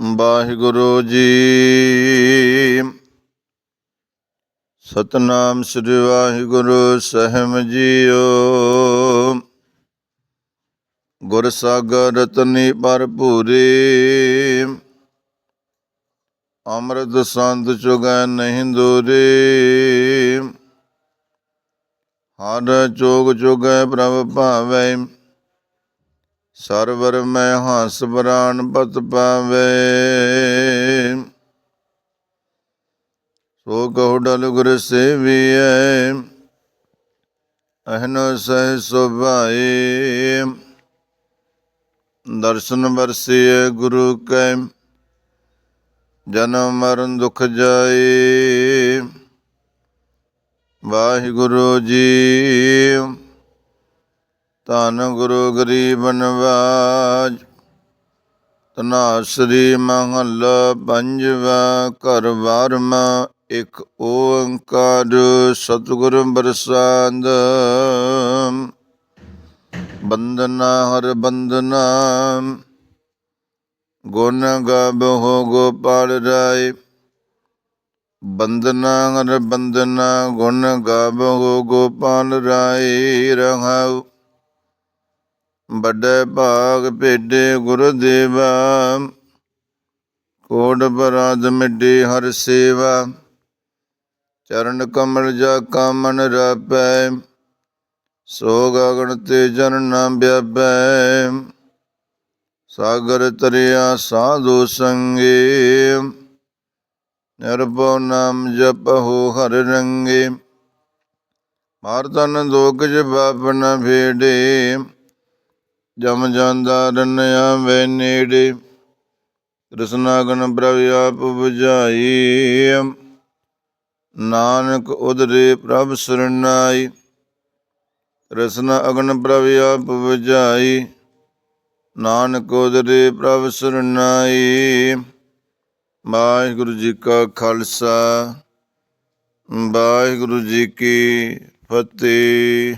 ਵਾਹਿਗੁਰੂ ਜੀ। ਸਤਨਾਮ ਸ੍ਰੀ ਵਾਹਿਗੁਰੂ, ਸਹਿਮ ਜੀਓ। ਗੁਰ ਸਾਗਰ ਰਤਨੀ ਭਰਪੂਰੀ ਅੰਮ੍ਰਿਤ ਸੰਤ ਚੁਗੈ ਨਹੀਂ ਦੂਰੀ। ਹਰ ਚੋਗ ਚੁਗੈ ਪ੍ਰਭ ਭਾਵੈ। ਸਰਵਰ ਮੈਂ ਹੰਸ ਪ੍ਰਾਨ ਪਤ ਪਾਵੇ। ਸੋ ਕਹੁ ਡਲ ਗੁਰ ਸੇਵੀਐ, ਅਹਨੋ ਸਹਿ ਸੁਭਾਏ। ਦਰਸ਼ਨ ਵਰਸੀਏ ਗੁਰੂ ਕੈ ਜਨਮ ਮਰਨ ਦੁਖ ਜਾਏ। ਵਾਹਿਗੁਰੂ ਜੀ ਧੰਨ ਗੁਰੂ ਗਰੀਬ ਨਵਾਜ ਤਨਾਸਰੀ ਮਹੱਲਾ ਪੰਜਵਾ ਘਰ ਵਾਰਮਾ, ਇੱਕ ਓੰਕਾਰ ਸਤਿਗੁਰ ਬਰਸਾਦ ਬੰਦਨਾ ਹਰ ਬੰਦਨਾ ਗੁਣ ਗਾਬਹੁ ਗੋਪਾਲ ਰਾਏ। ਬੰਦਨਾ ਹਰ ਬੰਦਨਾ ਗੁਣ ਗਾਬਹੁ ਗੋਪਾਲ ਰਾਏ, ਰਹਾਉ ਵੱਡੇ ਭਾਗ ਭੇਡੇ ਗੁਰਦੇਵਾ, ਕੋਟ ਬਰਾਦ ਮਿੱਡੀ ਹਰ ਸੇਵਾ। ਚਰਨ ਕਮਲ ਜਾ ਕਾਮਨ ਰਾਪੈ ਸੋ ਗਗਨ ਤੇ ਜਨ ਨਾ ਵਿਆਪੈ। ਸਾਗਰ ਤਰਿਆ ਸਾਧੂ ਸੰਗੇ, ਨਿਰਭਉ ਨਾਮ ਜਪਹੁ ਹਰ ਰੰਗੇ। ਮਾਰਤਨ ਦੋਗ ਜਬਾਪ ਨ ਭੇੜੇ ਜਮ ਜਾਂਦਾ ਰਨਿਆ ਵੇ ਨੇੜੇ ਕ੍ਰਿਸ਼ਨਾਗਨ ਪ੍ਰਭ ਆਪ 부ਝਾਈ ਨਾਨਕ ਉਦਰੇ ਪ੍ਰਭ ਸਰਨਾਈ ਕ੍ਰਿਸ਼ਨ ਅਗਨ ਪ੍ਰਭ ਆਪ 부ਝਾਈ ਨਾਨਕ ਉਦਰੇ ਪ੍ਰਭ ਸਰਨਾਈ ਵਾਹਿਗੁਰੂ ਜੀ ਕਾ ਖਾਲਸਾ, ਵਾਹਿਗੁਰੂ ਜੀ ਕੀ ਫਤਿਹ।